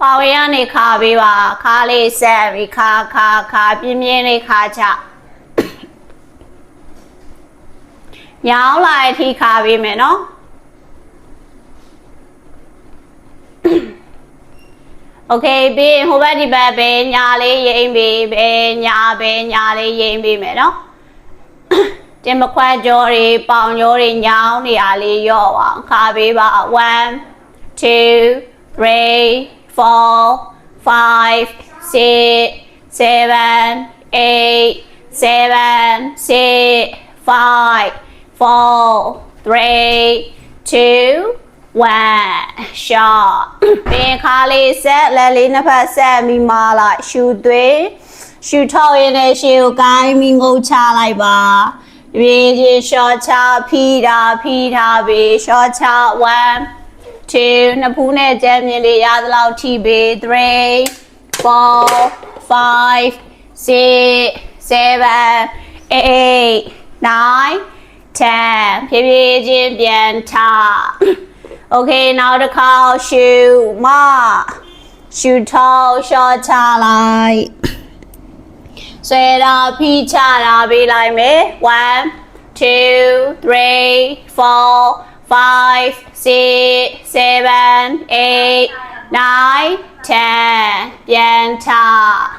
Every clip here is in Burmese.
ပါဝေကနေခါပေးပါခါလေးဆက်ပြီးခါခါခါပြင်းပြင်းလေးခါချညောင်းလာတဲ့အထိခါပေးမယ်နော်โอเคပြီးရင်ဟိုဘက်ဒီဘက်ပဲညာလေးရိမ့်ပြီးပဲညာပဲညာလေးရိမ့်ပြီးမယ်နော် တင်မခွက်ကြောတွေပေါင်ကြောတွေညောင်းနေအားလေးရော့အောင်ခါပေးပါ1 2 3 4 5 6 7 8 7 6 5 4 3 2 1 shot ပင်ခါလေးဆက်လက်လေးနှစ်ဖက်ဆက်ပြီးမာလိုက်ရှူသွေးရှူထောက်ရင်းနဲ့ရှေ့ကိုကိုင်းပြီးငုတ်ချလိုက်ပါရေကြီးရှော့ချဖီးတာဖီးထားပြီးရှော့ချ1 2နှစ်ဖူးနဲ့ကြမ်းမြင်လေးရသလောက်ထိပေ3 4 5 6 7 8 9 10ဖြည်းဖြည်းချင်းပြန်ထ Okay နောက်တစ်ခါရှူမရှူထောင်းရှော့ချလိုက်ဆွဲတာဖိချတာပေးလိုက်မယ်1 2 3 4 five, six, seven, eight, nine, ten ပြန်ချ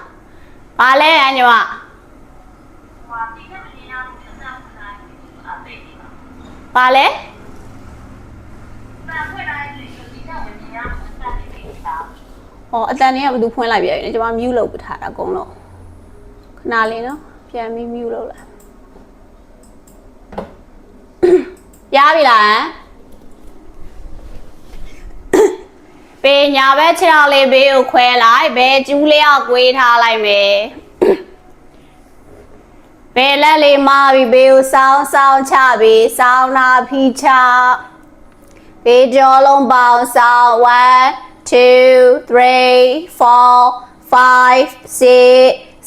။ဘာလဲအညီမ။ဘာလဲ။ဟောအတန်လေးကဘယ်သူဖွင့်လိုက်ပြရလဲကျွန်မ mute လုပ်ပထားတာအကုန်လုံးခဏလေးနော်ပြန်ပြီး mute လုပ်လိုက်ရပြီလား ပေးညာဘက်ခြေထောက်လေးဘေးကိုခွဲလိုက်ဘဲကျူးလေးအောင်ကွေးထားလိုက်မယ်ဘဲလက်လေးမပြီးဘေးကိုစောင်းစောင်းချပြီးစောင်းနာဖီချဘေးကြောလုံးပေါင်းစောင်း1 2 3 4 5 6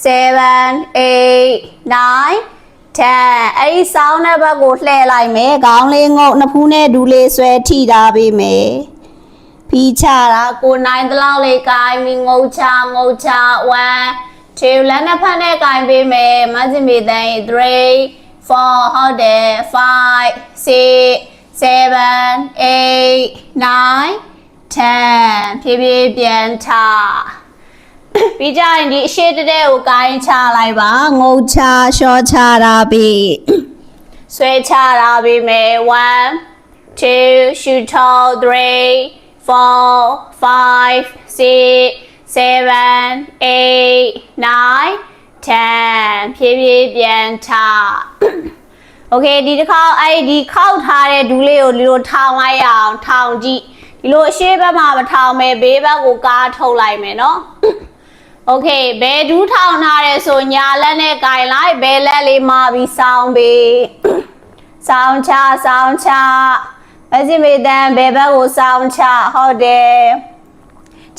7 8 9 10အဲ့ဒီစောင်းတဲ့ဘက်ကိုလှည့်လိုက်မယ်ခေါင်းလေးငုတ်နှစ်ဖူးနဲ့ဒူးလေးဆွဲထိထားပေးမယ် ဖီးချတာကိုနိုင်တလောက်လေးကိုင်းပြီးငုတ်ချငုတ်ချ1 2လက်နှစ်ဖက်နဲ့ကိုင်းပေးမယ်မဇင်မီတန်3 4ဟုတ်တယ်5 6 7 8 9 10ဖြည်းဖြည်းပြန်ထားပြီးကြရင်ဒီအရှိတတဲ့ကိုကိုင်းချလိုက်ပါငုတ်ချရှော့ချတာပြီးဆွဲချတာပြီးမယ်1 2 shoot all 3 four, five, six, seven, eight, nine, ten ဖြည်းဖြည်းပြန်ထ Okay ဒီတစ်ခါအဲ့ဒီခောက်ထားတဲ့ဒူးလေးကိုဒီလိုထောင်လိုက်အောင်ထောင်ကြည့်ဒီလိုအရှေ့ဘက်မှာမထောင်မဲ့ဘေးဘက်ကိုကားထုတ်လိုက်မယ်နော် Okay ဘယ်ဒူးထောင်ထားတယ်ဆိုညာလက်နဲ့ကင်လိုက်ဘယ်လက်လေးမှာပြီးစောင်းပေးစောင်းချစောင်းချ အစီမေတံဘယ်ဘက်ကိုစောင်းချဟုတ်တယ်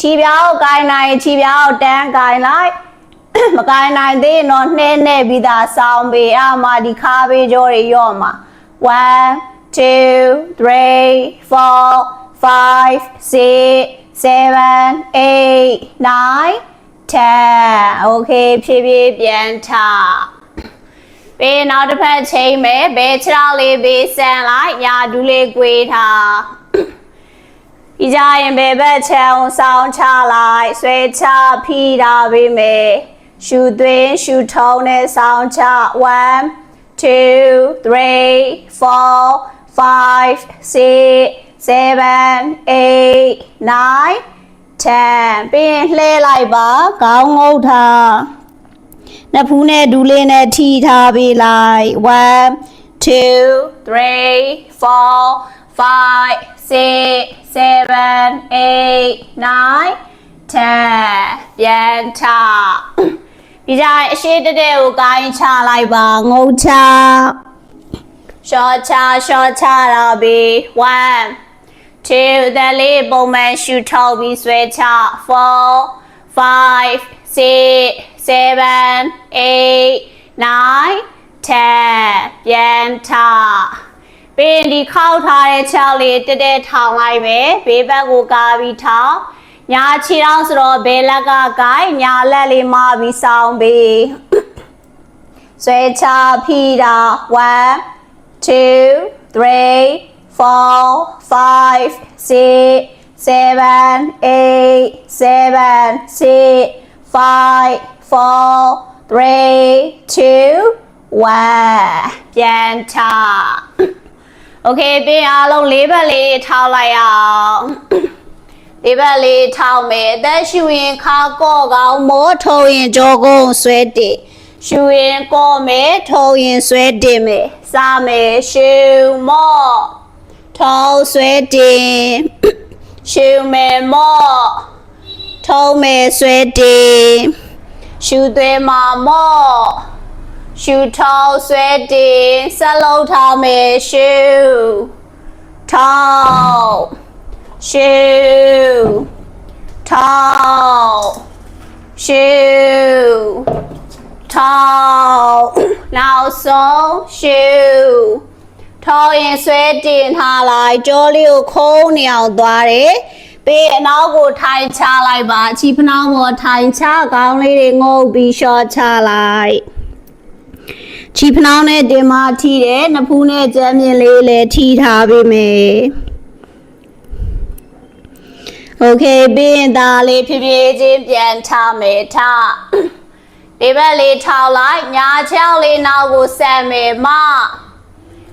ခြေပြောက်ကိုင်းနိုင်ခြေပြောက်တန်းကိုင်းလိုက်မကိုင်းနိုင်သေးတော့နှဲနဲ့ပြီးသားစောင်းပေးအမဒီခါပေးကြောတွေရော့မှာ1 2 3 4 5 6 7 8 9 10 okay ဖြည်းဖြည်းပြန်ထ ပေးနောက်တစ်ဖက်ချိန်မယ်ဘဲခြေထောက်လေးပေးဆန်လိုက်ညာဒူးလေး꿰ထားဒီကြရင်ဘယ်ဘက်ချောင်းစောင်းချလိုက်ဆွဲချဖီးတာပေးမယ်ရှူသွင်းရှူထုံးနဲ့စောင်းချ1 2 3 4 5 6 7 8 9 10ပြီးရင်လှဲလိုက်ပါခေါင်းငုတ်ထား နှစ်ဖူးနဲ့ဒူးလေးနဲ့ထိထားပေးလိုက်1 2 3 4 5 6 7 8 9 10ပြန်ထားပြီးကြရင်အရှိတတဲ့ကိုကိုင်းချလိုက်ပါငုတ်ချရှော့ချရှော့ချတာပြီး1 2တဲ့လေးပုံမှန်ရှူထုတ်ပြီးဆွဲချ4 5 6 7 8 9 10ပြန်ထားပြီးရင်ဒီခောက်ထားတဲ့ချောက်လေးတက်တက်ထောင်လိုက်မယ်ဘေးဘက်ကိုကားပြီးထောင်ညာခြေထောက်ဆိုတော့ဘယ်လက်ကကိုင်ညာလက်လေးမပြီးစောင်းပေးဆွဲချဖိတာ1 2 3 4 5 6 7 8 7 6 5 4 3 2 1ပြန်ချโอเคပြင်အားလုံးလေးဘက်လေးထောက်လိုက်အောင်လေးဘက်လေးထောက်မယ်အသက်ရှူရင်ခါကော့ကောင်းမိုးထုံရင်ကြောကုန်းဆွဲတည်ရှူရင်ကော့မယ်ထုံရင်ဆွဲတည်မယ်စားမယ်ရှူမော့ထုံဆွဲတည်ရှူမယ်မော့ထုံမယ်ဆွဲတည် ရှူသွဲမှာမော့ရှူထောက်ဆွဲတင်ဆက်လုံးထားမယ်ရှူထောက်ရှူထောက်ရှူထောက်နောက်ဆုံးရှူထောက်ရင်ဆွဲတင်ထားလိုက်ကြောလေးကိုခုံးနေအောင်သွားတယ် ပေးအနောက်ကိုထိုင်ချလိုက်ပါချီဖနှောင်းပေါ်ထိုင်ချကောင်းလေးတွေငုပ်ပြီးရှော့ချလိုက် ချီဖနှောင်းနဲ့တင်မထီတယ်နဖူးနဲ့ကြမ်းမြင်လေးလည်းထီထားပေးမယ်โอเคပြီးရင်ဒါလေးဖြည်းဖြည်းချင်းပြန်ထားမယ်ထားဒီဘက်လေးထောက်လိုက်ညာချောင်းလေးနောက်ကိုဆက်မယ်မ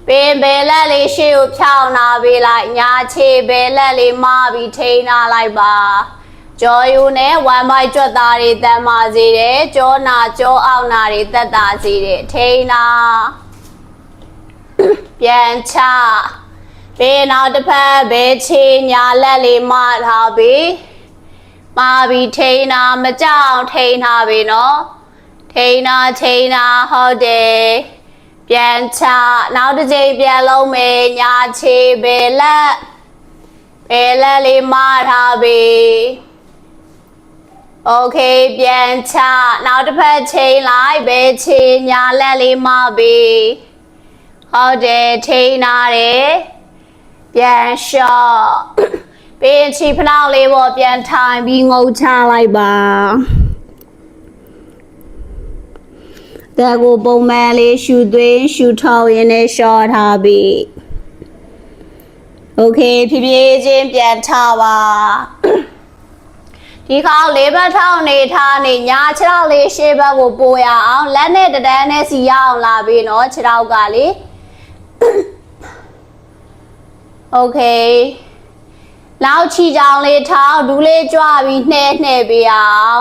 ပင်ဘယ်လက်လေးရှေ့ကိုဖြောင်းနာပေးလိုက်ညာခြေဘယ်လက်လေးမပြီးထိန်းနာလိုက်ပါကြောယူနဲ့ဝမ်မိုက်ကြွက်သားတွေတမ်းမာစေတယ်ကြောနာကြောအောင်နာတွေတက်တာစေတယ်ထိန်းနာပြန်ချဘေးနောက်တစ်ဖက်ဘေးချေညာလက်လေးမထားပြီးမာပြီးထိန်းနာမကြောက်ထိန်းနာပြီနော်ထိန်းနာထိန်းနာဟုတ်တယ် ပြန်ချနောက်တစ်ချိန်ပြန်လုံးမယ်ညာချေဘယ်လက်ဘယ်လက်လေးမထားပြီး โอเคပြန်ချနောက်တစ်ဖက်ချိန်လိုက်ဘယ်ချိန်ညာလက်လေးမပြီးဟုတ်တယ်ထိန်းနာတယ်ပြန်လျှော့ပြီးချီဖနောက်လေးပေါ်ပြန်ထိုင်ပြီးငုံချလိုက်ပါ တဲ့ကိုပုံမှန်လေးရှူသွင်းရှူထောက်ရင်းနဲ့ရှော့ထားပြီးโอเคဖြည်းဖြည်းချင်းပြန်ထပါ ဒီခေါက်လေးဘက်ထောက်နေထားနေညာခြေထောက်လေးရှေ့ဘက်ကိုပို့ရအောင်လက်နဲ့တဒန်းနဲ့စီရအောင်လာပြီနော်ခြေထောက်ကလေโอเคနောက်ချီချောင်းလေးထောက်ဒူးလေးကြွပြီးနှဲနှဲပေးအောင်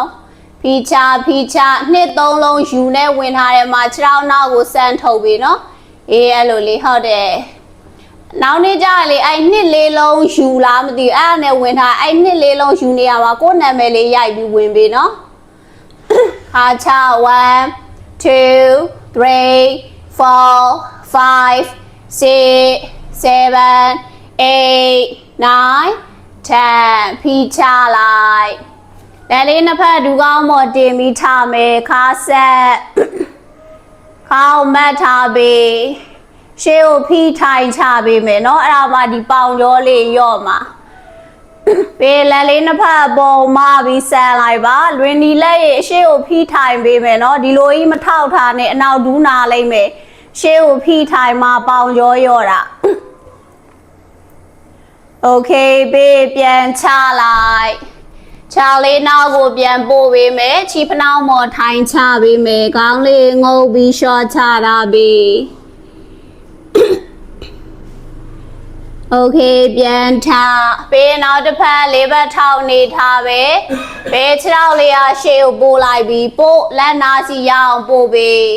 ဖီချာဖီချာနှစ်သုံးလုံးယူနဲ့ဝင်ထားတယ်မှာခြေထောက်နောက်ကိုစမ်းထုတ်ပြီနော်အေးအဲ့လိုလေးဟုတ်တယ်နောက်နေ့ကျရင်လေအဲ့နှစ်လေးလုံးယူလားမသိဘူးအဲ့ဒါနဲ့ဝင်ထားအဲ့နှစ်လေးလုံးယူနေရမှာကိုယ့်နာမည်လေးရိုက်ပြီးဝင်ပြီနော်ခါချ1 2 3 4 5 6 7 8 9 10ဖီချလိုက် လက်လေးနှစ်ဖက်ဒူကောင်းမော်တင်ပြီးထားမယ်ခါဆက်ခေါင်းမတ်ထားပြီး ရှေးကိုဖိထိုင်ချပေးမယ်เนาะအဲ့ဒါမှဒီပေါင်ကြောလေးရော့မှာပေးလက်လေးနှစ်ဖက်ပုံမပြီးဆန်လိုက်ပါလွင်ဒီလက်ရဲ့ရှေးကိုဖိထိုင်ပေးမယ်เนาะဒီလိုကြီးမထောက်ထားနဲ့အနောက်ဒူးနာလိုက်မယ်ရှေးကိုဖိထိုင်မှာပေါင်ကြောရော့တာโอเคပေးပြန်ချလိုက် ချာလေးနောက်ကိုပြန်ပို့ပေးမယ်ချီဖနှောင်းမော်ထိုင်ချပေးမယ်ခေါင်းလေးငုပ်ပြီးရှော့ချတာပေး โอเคပြန်ထားပေးနောက်တစ်ဖက်လေးဘက်ထောက်နေထားပဲဘေးခြေထောက်လေးအားရှေ့ကိုပို့လိုက်ပြီးပို့လက်နာစီရအောင်ပို့ပေး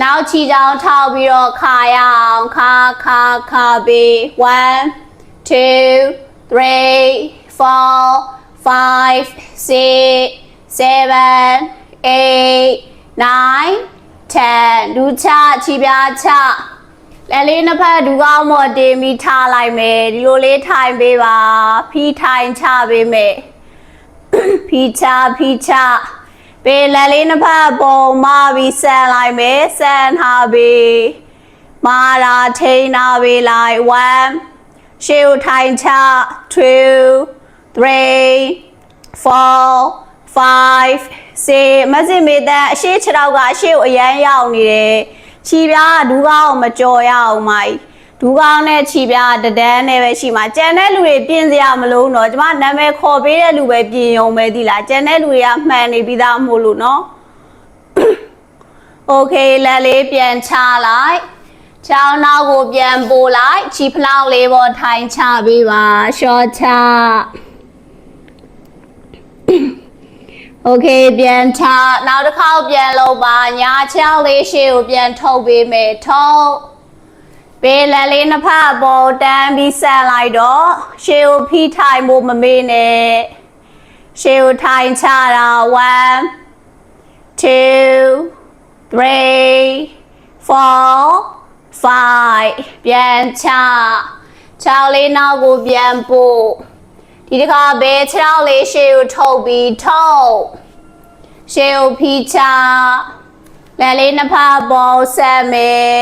နောက်ချီချောင်းထောက်ပြီးတော့ခါရအောင်ခါခါခါပေး1 2 3 4 5 6 7 8 9 10ဒူးချချီပြားချလက်လေးနှစ်ဖက်ဒူကောင်းမော်တင်ပြီးထားလိုက်မယ်ဒီလိုလေးထိုင်ပေးပါဖီးထိုင်ချပေးမယ်ဖီးချဖီးချပေးလက်လေးနှစ်ဖက်ပုံမပြီးဆန်လိုက်မယ်ဆန်ထားပေးမာရာထိန်းထားပေးလိုက်1ရှေ့ကိုထိုင်ချ2 3 4 5 6မစစ်မေတန်အရှိ6တောက်ကအရှိကိုအရန်ရောက်နေတယ်ခြီပြားကဒူးကောင်းကိုမကြော်ရအောင်မိုင်းဒူးကောင်းနဲ့ခြီပြားကတဒန်းနဲ့ပဲရှိမှာကြံတဲ့လူတွေပြင်စရာမလိုတော့ကျမနာမည်ခေါ်ပေးတဲ့လူပဲပြင်ရုံပဲဒီလားကြံတဲ့လူတွေကမှန်နေပြီးသားမို့လို့နော် โอเคလက်လေးပြန်ချလိုက်ချောင်းနောက်ကိုပြန်ပို့လိုက်ခြီဖလောက်လေးပေါ်ထိုင်ချပေးပါရှော့ချ โอเคပြန်ချနောက်တစ်ခေါက်ပြန်လုပ်ပါညာချောင်းလေးရှေ့ကိုပြန်ထုတ်ပေးမယ်ထုတ်ပေးလက်လေးနှစ်ဖက်ပေါ်တန်းပြီးဆက်လိုက်တော့ရှေ့ကိုဖိထိုင်ဖို့မမေ့နဲ့ရှေ့ကိုထိုင်ချတာ1 2 three, four, five ပြန်ချချောင်းလေးနောက်ကိုပြန်ပို့ ဒီတစ်ခါဘဲခြေထောက်လေးရှေ့ကိုထုတ်ပြီးထုတ်ရှေ့ကိုဖိချလက်လေးနှစ်ဖက်ပေါ်ဆက်မယ်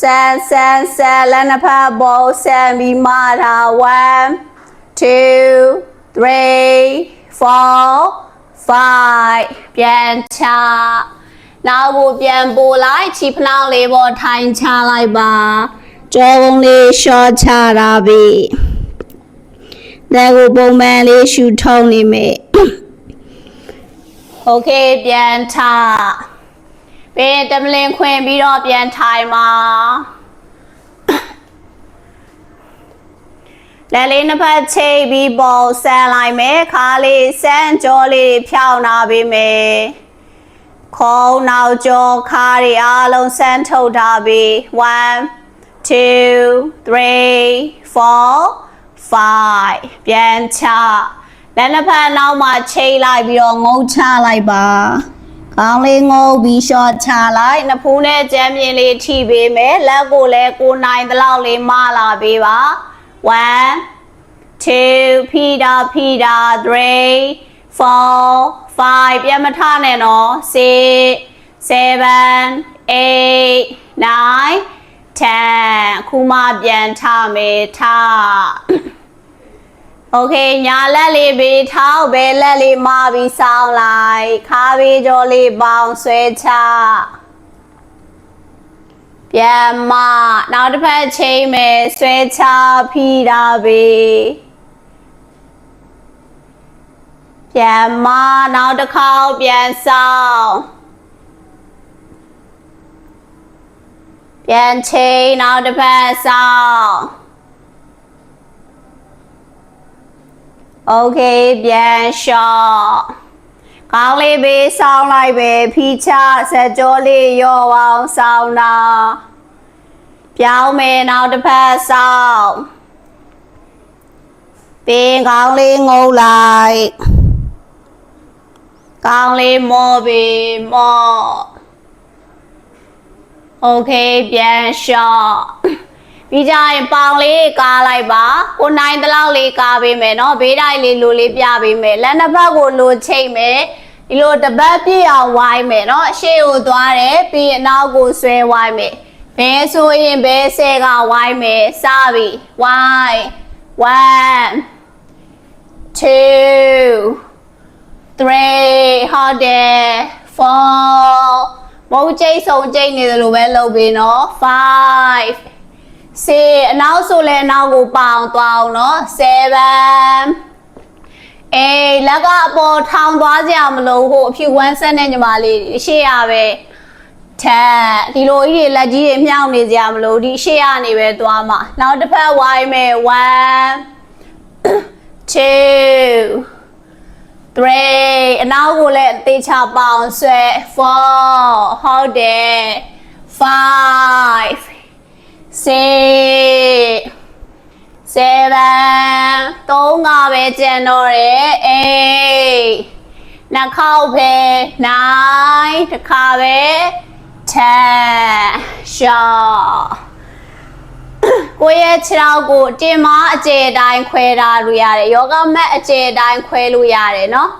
ဆန်ဆန်ဆန်လက်နှစ်ဖက်ပေါ်ဆက်ပြီးမတာ1 2 3 4 5ပြန်ချနောက်ကိုပြန်ပို့လိုက်ခြိဖလောက်လေးပေါ်ထိုင်ချလိုက်ပါကြောကုန်းလေးရှော့ချတာပြီ ဒါကိုပုံမှန်လေးရှူထုံးနေမယ်โอเคပြန်ချပြီးရင်တမလင်ခွင်ပြီးတော့ပြန်ထိုင်ပါ လက်လေးနှစ်ဖက်ချိတ်ပြီးပေါ်ဆန်လိုက်မယ်ခါလေးဆန်းကြောလေးဖြောင်းနာပေးမယ်ခုံးနောက်ကြောခါတွေအားလုံးဆန်းထုတ်ထားပြီး1 2 3 4 5ပြန်ချလက်နှစ်ဖက်နောက်မှာချိတ်လိုက်ပြီးတော့ငုံချလိုက်ပါကောင်းလေးငုံပြီးရှော့ချလိုက်နှစ်ဖူးနဲ့ကြမ်းမြင်လေးထိပေးမယ်လက်ကိုလည်းကိုနိုင်တလောက်လေးမလာပေးပါ one two ဖီတာဖီတာ three four five ပြန်မထနဲ့နော် six seven eight nine ten ခုမှပြန်ထမယ်ထ โอเคညာလက်လေးပေးထောက်ဘဲလက်လေးမပြီးစောင်းလိုက်ခါပေးကြောလေးပေါင်းဆွဲချပြန်မနောက်တစ်ဖက်ချိန်မယ်ဆွဲချဖီးတာပေးပြန်မနောက်တစ်ခေါက်ပြန်ဆောင်ပြန်ချိန်နောက်တစ်ဖက်ဆောင် ။ Okay ပြန်လျှော့။ကောင်းလေးပဲဆောင်းလိုက်ပဲဖီချဇက်ကြောလေးရောအောင်ဆောင်းတာ။ပြောင်းမယ်နောက်တစ်ဖက်ဆောင်း။ပင်ကောင်းလေးငုံလိုက်။ကောင်းလေးမောပြီမော။ Okay ပြန်လျှော့။ ပြီးကြရင်ပေါင်လေးကားလိုက်ပါကိုနိုင်တလောက်လေးကားပေးမယ်နော်ဘေးတိုင်းလေးလိုလေးပြပေးမယ်လက်နှစ်ဖက်ကိုလိုချိတ်မယ်ဒီလိုတပတ်ပြည့်အောင်ဝိုင်းမယ်နော်ရှေ့ကိုသွားတယ်ပြီးရင်နောက်ကိုဆွဲဝိုင်းမယ်ဘဲဆိုရင်ဘဲဆဲကဝိုင်းမယ်စပြီဝိုင်း1 2 3ဟုတ်တယ်4မဟုတ်ကြိတ်ဆုံးကြိတ်နေတယ်လို့ပဲလုပ်ပြီးနော်5 6အနောက်ဆိုလဲအနောက်ကိုပေါအောင်သွားအောင်နော်7အေးလက်ကအပေါ်ထောင်သွားကြမလို့ဟိုအဖြူဝမ်းဆက်နဲ့ညီမလေးရှေ့ရပဲထက်ဒီလိုကြီးတွေလက်ကြီးတွေမြောက်နေကြမလို့ဒီရှေ့ရနေပဲသွားမှာနောက်တစ်ဖက်ဝိုင်းမယ်1 2 three အနောက်ကိုလည်းအသေးချပေါအောင်ဆွဲ four ဟုတ်တယ် five six seven သုံးကပဲကျန်တော့တယ် eight နှစ်ခေါက်ပဲ9တစ်ခါပဲ10 short ကိုယ့်ရဲ့ခြေထောက်ကိုတင်မအကျယ်တိုင်းခွဲထားလို့ရတယ်ယောဂမတ်အကျယ်တိုင်းခွဲလို့ရတယ်နော်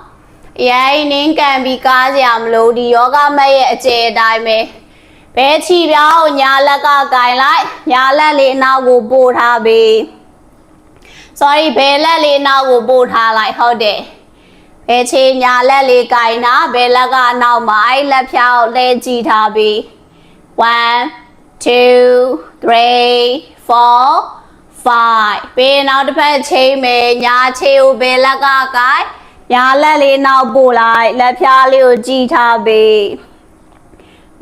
အရင်နင်းကန်ပြီးကားကြရမလို့ဒီယောဂမတ်ရဲ့အကျယ်တိုင်းပဲ ဘဲချီပြောင်းညာလက်ကကင်လိုက်ညာလက်လေးအနောက်ကိုပို့ထားပြီး sorry ဘယ်လက်လေးနောက်ကိုပို့ထားလိုက်ဟုတ်တယ်ဘယ်ချေညာလက်လေးကင်တာဘယ်လက်ကအနောက်မှာအဲ့လက်ဖြောင်းလဲကြည့်ထားပြီး1 2 3 4 5ပေးနောက်တစ်ဖက်ချိန်မယ်ညာခြေကိုဘယ်လက်ကကိုင်ညာလက်လေးနောက်ပို့လိုက်လက်ဖြားလေးကိုကြည့်ထားပြီး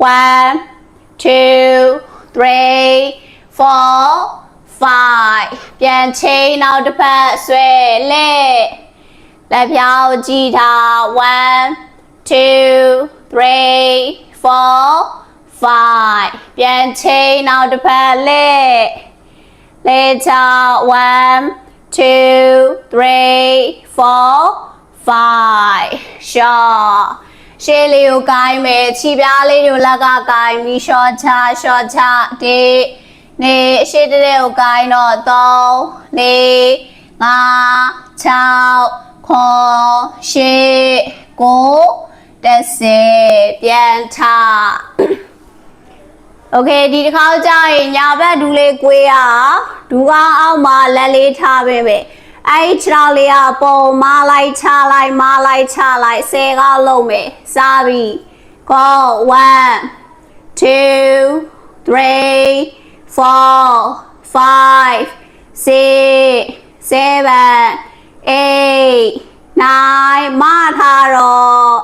1 2 3 4 5ပြန်ချိန်နောက်တစ်ဖက်ဆွဲလက်လက်ဖြားကိုကြည့်ထား1 2 3 4 5ပြန်ချိန်နောက်တစ်ဖက်လက် later one two three four five ရှော့ ရှေးလေးကိုကိုင်းမယ်ခြေပြားလေးကိုလက်ကကိုင်းပြီးရှော့ချရှော့ချဒီနေအရှိတဲ့ကိုကိုင်းတော့3 4 5 6ခွန်ရှေးကို10ပြန်ထ โอเคဒီတစ်ခါကြာရင်ညာဘက်ဒူးလေးကွေးရဒူးကောင်းအောက်မှာလက်လေးထားပေးမယ် အဲ့ဒီခြေထောက်လေးကပုံမလိုက်ချလိုက်မလိုက်ချလိုက်ဆယ်ကောက်လုံးမယ်စားပြီ go 1 2 3 4 5 6 7 8 9မထားတော့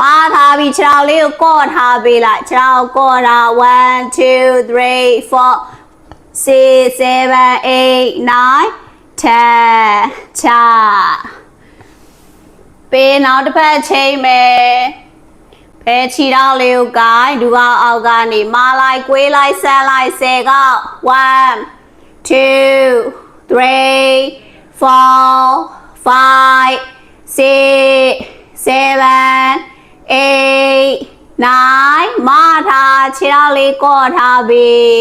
မာထားပြီးခြေထောက်လေးကိုကော့ထားပေးလိုက်ခြေထောက်ကော့တာ1 2 3 4 6 7 8 9 10ချပေးနောက်တစ်ဖက်ချိန်မယ်ဘဲခြေထောက်လေးကိုကိုင်းဒူကောက်အောက်ကနေမာလိုက်ကွေးလိုက်ဆက်လိုက်ဆယ်ကောက်1 2 3 4 5 6 7 eight nine မထားခြေထောက်လေးကော့ထားပြီး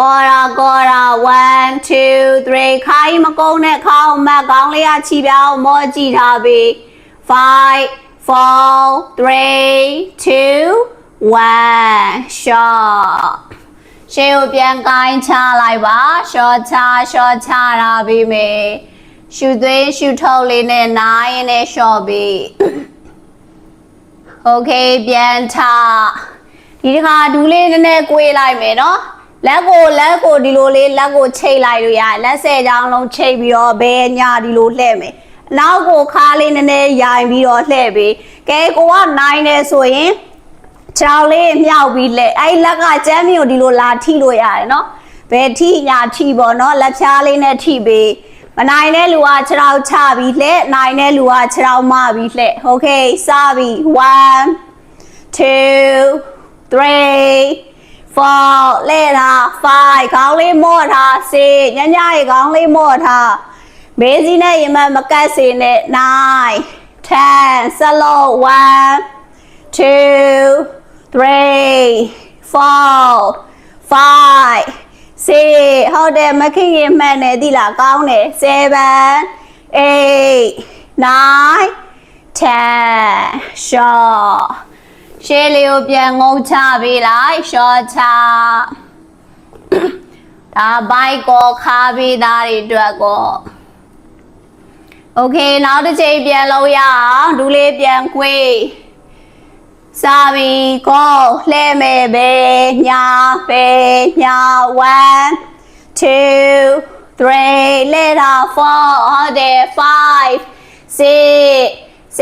ကောရာကောရာ1 2 3ခိုင်းမကုန်းတဲ့ခေါင်းမက်ခေါင်းလေးကခြိပြောင်းမောကြည့်ထားပြီး5 4 3 2 1 shot ရှေ့ကိုပြန်ကိုင်းချလိုက်ပါ shot ချ shot ချတာပြီးမေရှူသွင်းရှူထုတ်လေးနဲ့နားရင်နဲ့ shot ပြီး okay ပြန်ထဒီတစ်ခါဒူးလေးနည်းနည်း꿰လိုက်မယ်နော် လက်ကိုလက်ကိုဒီလိုလေးလက်ကိုချိတ်လိုက်လို့ရတယ်လက်ဆယ်ချောင်းလုံးချိတ်ပြီးတော့ဘယ်ညာဒီလိုလှဲ့မယ်နောက်ကိုခါလေးနည်းနည်းရိုင်ပြီးတော့လှဲ့ပြီးကဲကိုကနိုင်နေဆိုရင်ချောင်းလေးမြောက်ပြီးလက်အဲ့လက်ကကျမ်းမျိုးဒီလိုလာထိလို့ရတယ်နော်ဘယ်ထိညာထိပေါ့နော်လက်ဖြားလေးနဲ့ထိပြီးမနိုင်တဲ့လူကခြေထောက်ချပြီးလှဲ့နိုင်တဲ့လူကခြေထောက်မပြီးလှဲ့โอเคစပြီ1 2 3 4လဲတာ5ခေါင်းလေးမော့ထား6ညညရေခေါင်းလေးမော့ထားဘေးစီးနဲ့ရင်မမကတ်စေနဲ့9 10စလုံး1 2 3 4 5 6ဟုတ်တယ်မခင်ရင် ရှေးလေးကိုပြန်ငုံချပေးလိုက်ရှော့ချဒါဘိုက်ကိုခါပေးသားတွေအတွက်ကိုโอเคနောက်တစ်ချိန်ပြန်လို့ရအောင်ဒူးလေးပြန်ခွေးစာဘီကိုလှဲမယ်ပဲညာပဲညာ1 2 3လဲတာ4ဟုတ်တယ်5 6 7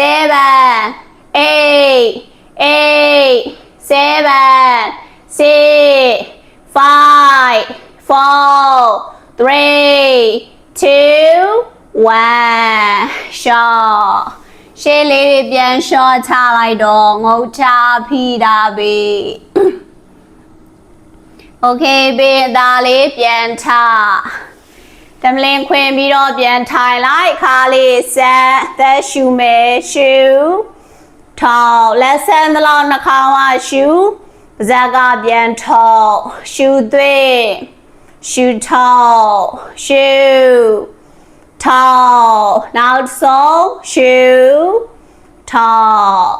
8 eight, seven, six, five, four, three, two, one. short ရှေးလေးတွေပြန် short ချလိုက်တော့ငုတ်ချဖိတာပြီ Okay ဘေးအသားလေးပြန်ထတမလင်ခွင်ပြီးတော့ပြန်ထိုင်လိုက်ခါလေးဆက်သက်ရှူမယ်ရှူ ထောက်လက်ဆန်းသလောက်နှာခေါင်းကရှူပါးစပ်ကပြန်ထောက်ရှူသွေးရှူထောက်ရှူထောက်နောက်ဆုံးရှူထောက်